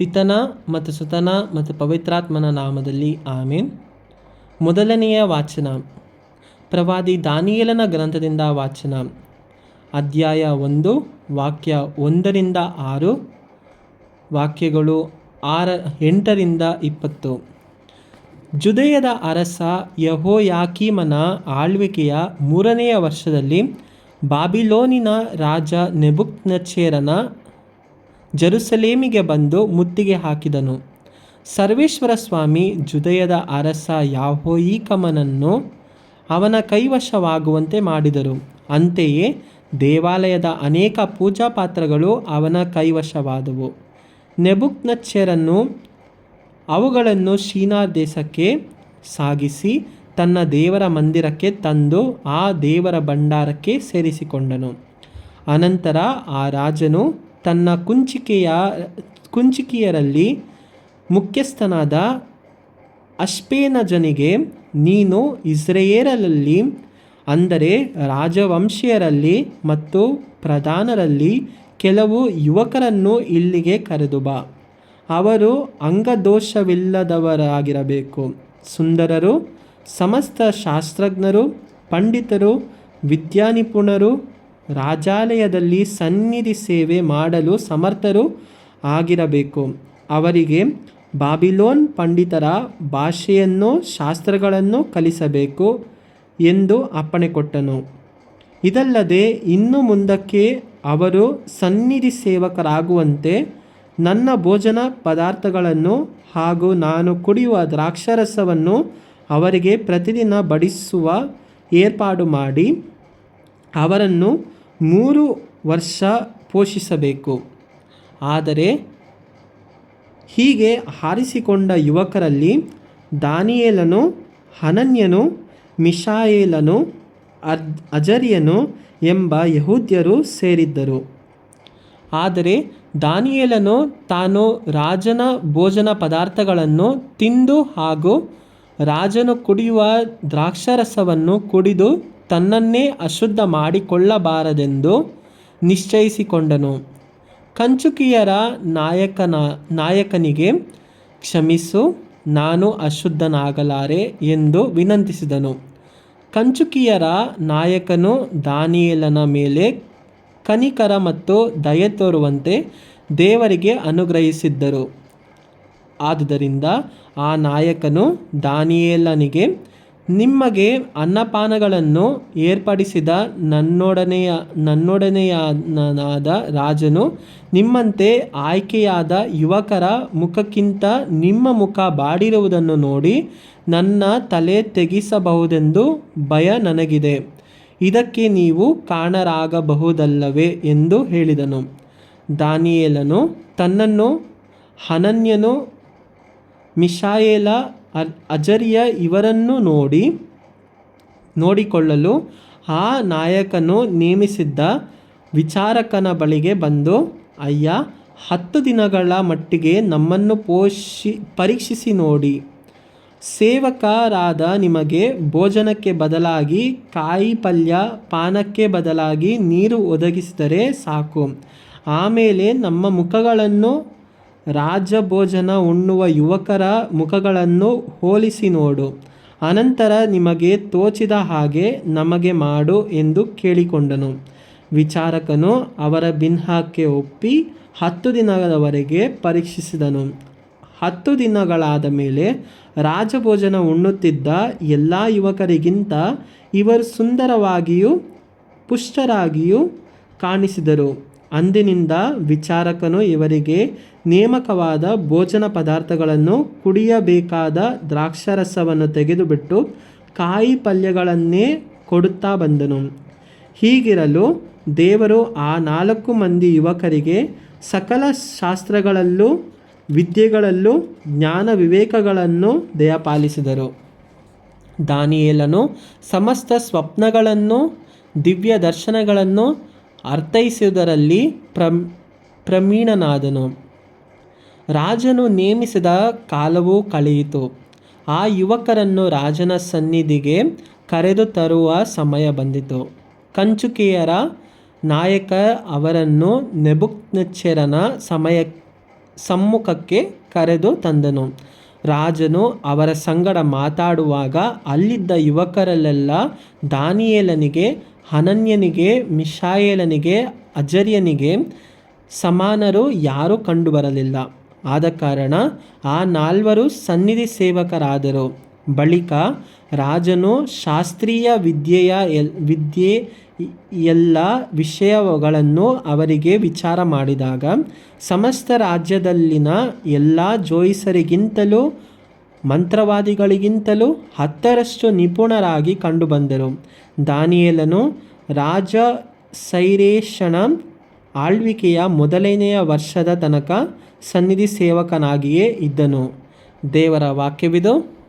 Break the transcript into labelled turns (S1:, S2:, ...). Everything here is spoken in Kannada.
S1: ಪಿತನ ಮತ್ತು ಸುತನ ಮತ್ತು ಪವಿತ್ರಾತ್ಮನ ನಾಮದಲ್ಲಿ ಆಮೇನ್. ಮೊದಲನೆಯ ವಾಚನ. ಪ್ರವಾದಿ ದಾನಿಯೇಲನ ಗ್ರಂಥದಿಂದ ವಾಚನ. ಅಧ್ಯಾಯ ಒಂದು, ವಾಕ್ಯ ಒಂದರಿಂದ ಆರು, ವಾಕ್ಯಗಳು ಆರ, ಎಂಟರಿಂದ ಇಪ್ಪತ್ತು. ಜುದೆಯದ ಅರಸ ಯಹೋಯಾಕೀಮನ ಆಳ್ವಿಕೆಯ ಮೂರನೆಯ ವರ್ಷದಲ್ಲಿ ಬಾಬಿಲೋನಿನ ರಾಜ ನೆಬುಕ್ನಚೇರನ ಜೆರುಸಲೇಮಿಗೆ ಬಂದು ಮುತ್ತಿಗೆ ಹಾಕಿದನು. ಸರ್ವೇಶ್ವರ ಸ್ವಾಮಿ ಜುದಯದ ಅರಸ ಯಾಹೋಯಿಕಮನನ್ನು ಅವನ ಕೈವಶವಾಗುವಂತೆ ಮಾಡಿದರು. ಅಂತೆಯೇ ದೇವಾಲಯದ ಅನೇಕ ಪೂಜಾ ಪಾತ್ರಗಳು ಅವನ ಕೈವಶವಾದವು. ನೆಬುಕ್ನಚ್ಚರನ್ನು ಅವುಗಳನ್ನು ಶೀನಾ ದೇಶಕ್ಕೆ ಸಾಗಿಸಿ ತನ್ನ ದೇವರ ಮಂದಿರಕ್ಕೆ ತಂದು ಆ ದೇವರ ಭಂಡಾರಕ್ಕೆ ಸೇರಿಸಿಕೊಂಡನು. ಅನಂತರ ಆ ರಾಜನು ತನ್ನ ಕುಂಚಿಕೆಯ, ಕುಂಚಿಕೆಯರಲ್ಲಿ ಮುಖ್ಯಸ್ಥನಾದ ಅಶ್ಪೇನಜನಿಗೆ, ನೀನು ಇಸ್ರೇಯರಲ್ಲಿ ಅಂದರೆ ರಾಜವಂಶೀಯರಲ್ಲಿ ಮತ್ತು ಪ್ರಧಾನರಲ್ಲಿ ಕೆಲವು ಯುವಕರನ್ನು ಇಲ್ಲಿಗೆ ಕರೆದು ಬಾ. ಅವರು ಅಂಗದೋಷವಿಲ್ಲದವರಾಗಿರಬೇಕು. ಸುಂದರರು, ಸಮಸ್ತ ಶಾಸ್ತ್ರಜ್ಞರು, ಪಂಡಿತರು, ವಿದ್ಯಾನಿಪುಣರು ರಾಜಾಲಯದಲ್ಲಿ ಸನ್ನಿಧಿ ಸೇವೆ ಮಾಡಲು ಸಮರ್ಥರು ಆಗಿರಬೇಕು. ಅವರಿಗೆ ಬಾಬಿಲೋನ್ ಪಂಡಿತರ ಭಾಷೆಯನ್ನು ಶಾಸ್ತ್ರಗಳನ್ನು ಕಲಿಸಬೇಕು ಎಂದು ಅಪ್ಪಣೆ ಕೊಟ್ಟನು. ಇದಲ್ಲದೆ ಇನ್ನು ಮುಂದಕ್ಕೆ ಅವರು ಸನ್ನಿಧಿ ಸೇವಕರಾಗುವಂತೆ ನನ್ನ ಭೋಜನ ಪದಾರ್ಥಗಳನ್ನು ಹಾಗೂ ನಾನು ಕುಡಿಯುವ ದ್ರಾಕ್ಷರಸವನ್ನು ಅವರಿಗೆ ಪ್ರತಿದಿನ ಬಡಿಸುವ ಏರ್ಪಾಡು ಮಾಡಿ ಅವರನ್ನು ಮೂರು ವರ್ಷ ಪೋಷಿಸಬೇಕು. ಆದರೆ ಹೀಗೆ ಹಾರಿಸಿಕೊಂಡ ಯುವಕರಲ್ಲಿ ದಾನಿಯೇಲನು, ಹನನ್ಯನು, ಮಿಶಾಯೇಲನು, ಅರ್, ಅಜರಿಯನು ಎಂಬ ಯಹೂದ್ಯರು ಸೇರಿದ್ದರು. ಆದರೆ ದಾನಿಯೇಲನು ತಾನು ರಾಜನ ಭೋಜನ ಪದಾರ್ಥಗಳನ್ನು ತಿಂದು ಹಾಗೂ ರಾಜನು ಕುಡಿಯುವ ದ್ರಾಕ್ಷಾರಸವನ್ನು ಕುಡಿದು ತನ್ನನ್ನೇ ಅಶುದ್ಧ ಮಾಡಿಕೊಳ್ಳಬಾರದೆಂದು ನಿಶ್ಚಯಿಸಿಕೊಂಡನು. ಕಂಚುಕಿಯರ ನಾಯಕನ, ನಾಯಕನಿಗೆ ಕ್ಷಮಿಸು, ನಾನು ಅಶುದ್ಧನಾಗಲಾರೆ ಎಂದು ವಿನಂತಿಸಿದನು. ಕಂಚುಕಿಯರ ನಾಯಕನು ದಾನಿಯೇಲನ ಮೇಲೆ ಕನಿಕರ ಮತ್ತು ದಯೆ ತೋರುವಂತೆ ದೇವರಿಗೆ ಅನುಗ್ರಹಿಸಿದ್ದರು. ಆದುದರಿಂದ ಆ ನಾಯಕನು ದಾನಿಯೇಲನಿಗೆ ನಿಮಗೆ ಅನ್ನಪಾನಗಳನ್ನು ಏರ್ಪಡಿಸಿದ ನನ್ನೊಡನೆಯ, ನನ್ನೊಡನೆಯನಾದ ರಾಜನು ನಿಮ್ಮಂತೆ ಆಯ್ಕೆಯಾದ ಯುವಕರ ಮುಖಕ್ಕಿಂತ ನಿಮ್ಮ ಮುಖ ಬಾಡಿರುವುದನ್ನು ನೋಡಿ ನನ್ನ ತಲೆ ತೆಗೆಸಬಹುದೆಂದು ಭಯ ನನಗಿದೆ. ಇದಕ್ಕೆ ನೀವು ಕಾರಣರಾಗಬಹುದಲ್ಲವೇ ಎಂದು ಹೇಳಿದನು. ದಾನಿಯೇಲನು ತನ್ನನ್ನು ಹನನ್ಯನು, ಮಿಶಾಯೇಲ ಅಜರಿಯ ಇವರನ್ನು ನೋಡಿ ನೋಡಿಕೊಳ್ಳಲು ಆ ನಾಯಕನು ನೇಮಿಸಿದ್ದ ವಿಚಾರಕನ ಬಳಿಗೆ ಬಂದು, ಅಯ್ಯ, ಹತ್ತು ದಿನಗಳ ಮಟ್ಟಿಗೆ ನಮ್ಮನ್ನು ಪೋಷಿ ಪರೀಕ್ಷಿಸಿ ನೋಡಿ. ಸೇವಕರಾದ ನಿಮಗೆ ಭೋಜನಕ್ಕೆ ಬದಲಾಗಿ ಕಾಯಿ ಪಲ್ಯ ಪಾನಕ್ಕೆ ಬದಲಾಗಿ ನೀರು ಒದಗಿಸಿದರೆ ಸಾಕು. ಆಮೇಲೆ ನಮ್ಮ ಮುಖಗಳನ್ನು ರಾಜಭೋಜನ ಉಣ್ಣುವ ಯುವಕರ ಮುಖಗಳನ್ನು ಹೋಲಿಸಿ ನೋಡು. ಅನಂತರ ನಿಮಗೆ ತೋಚಿದ ಹಾಗೆ ನಮಗೆ ಮಾಡು ಎಂದು ಕೇಳಿಕೊಂಡನು. ವಿಚಾರಕನು ಅವರ ಬಿನ್ಹಾಕ್ಕೆ ಒಪ್ಪಿ ಹತ್ತು ದಿನಗಳವರೆಗೆ ಪರೀಕ್ಷಿಸಿದನು. ಹತ್ತು ದಿನಗಳಾದ ಮೇಲೆ ರಾಜಭೋಜನ ಉಣ್ಣುತ್ತಿದ್ದ ಎಲ್ಲ ಯುವಕರಿಗಿಂತ ಇವರು ಸುಂದರವಾಗಿಯೂ ಪುಷ್ಟರಾಗಿಯೂ ಕಾಣಿಸಿದರು. ಅಂದಿನಿಂದ ವಿಚಾರಕನು ಇವರಿಗೆ ನೇಮಕವಾದ ಭೋಜನ ಪದಾರ್ಥಗಳನ್ನು ಕುಡಿಯಬೇಕಾದ ದ್ರಾಕ್ಷರಸವನ್ನು ತೆಗೆದುಬಿಟ್ಟು ಕಾಯಿ ಪಲ್ಯಗಳನ್ನೇ ಕೊಡುತ್ತಾ ಬಂದನು. ಹೀಗಿರಲು ದೇವರು ಆ ನಾಲ್ಕು ಮಂದಿ ಯುವಕರಿಗೆ ಸಕಲ ಶಾಸ್ತ್ರಗಳಲ್ಲೂ, ವಿದ್ಯೆಗಳಲ್ಲೂ, ಜ್ಞಾನ ವಿವೇಕಗಳನ್ನು ದಯಪಾಲಿಸಿದರು. ದಾನಿಯೇಲನು ಸಮಸ್ತ ಸ್ವಪ್ನಗಳನ್ನು ದಿವ್ಯ ದರ್ಶನಗಳನ್ನು ಅರ್ಥೈಸುವುದರಲ್ಲಿ ಪ್ರಮ್, ಪ್ರವೀಣನಾದನು. ರಾಜನು ನೇಮಿಸಿದ ಕಾಲವೂ ಕಳೆಯಿತು. ಆ ಯುವಕರನ್ನು ರಾಜನ ಸನ್ನಿಧಿಗೆ ಕರೆದು ತರುವ ಸಮಯ ಬಂದಿತು. ಕಂಚುಕಿಯರ ನಾಯಕ ಅವರನ್ನು ನೆಬುಕ್ನೆಚ್ಚರನ ಸಮಯ, ಸಮ್ಮುಖಕ್ಕೆ ಕರೆದು ತಂದನು. ರಾಜನು ಅವರ ಸಂಗಡ ಮಾತಾಡುವಾಗ ಅಲ್ಲಿದ್ದ ಯುವಕರಲ್ಲೆಲ್ಲ ದಾನಿಯೇಲನಿಗೆ ಹನನ್ಯನಿಗೆ, ಮಿಶಾಯೇಲನಿಗೆ, ಅಜರ್ಯನಿಗೆ ಸಮಾನರು ಯಾರೂ ಕಂಡುಬರಲಿಲ್ಲ. ಆದ ಕಾರಣ ಆ ನಾಲ್ವರು ಸನ್ನಿಧಿ ಸೇವಕರಾದರು. ಬಳಿಕ ರಾಜನು ಶಾಸ್ತ್ರೀಯ ವಿದ್ಯೆಯ ಎಲ್ ವಿದ್ಯೆ ಎಲ್ಲ ವಿಷಯಗಳನ್ನು ಅವರಿಗೆ ವಿಚಾರ ಮಾಡಿದಾಗ, ಸಮಸ್ತ ರಾಜ್ಯದಲ್ಲಿನ ಎಲ್ಲ ಜೋಯಿಸರಿಗಿಂತಲೂ ಮಂತ್ರವಾದಿಗಳಿಗಿಂತಲೂ ಹತ್ತರಷ್ಟು ನಿಪುಣರಾಗಿ ಕಂಡುಬಂದರು. ದಾನಿಯೇಲನು ರಾಜ ಸೈರೇಶನ ಆಳ್ವಿಕೆಯ ಮೊದಲನೆಯ ವರ್ಷದ ತನಕ ಸನ್ನಿಧಿ ಸೇವಕನಾಗಿಯೇ ಇದ್ದನು. ದೇವರ ವಾಕ್ಯವಿದು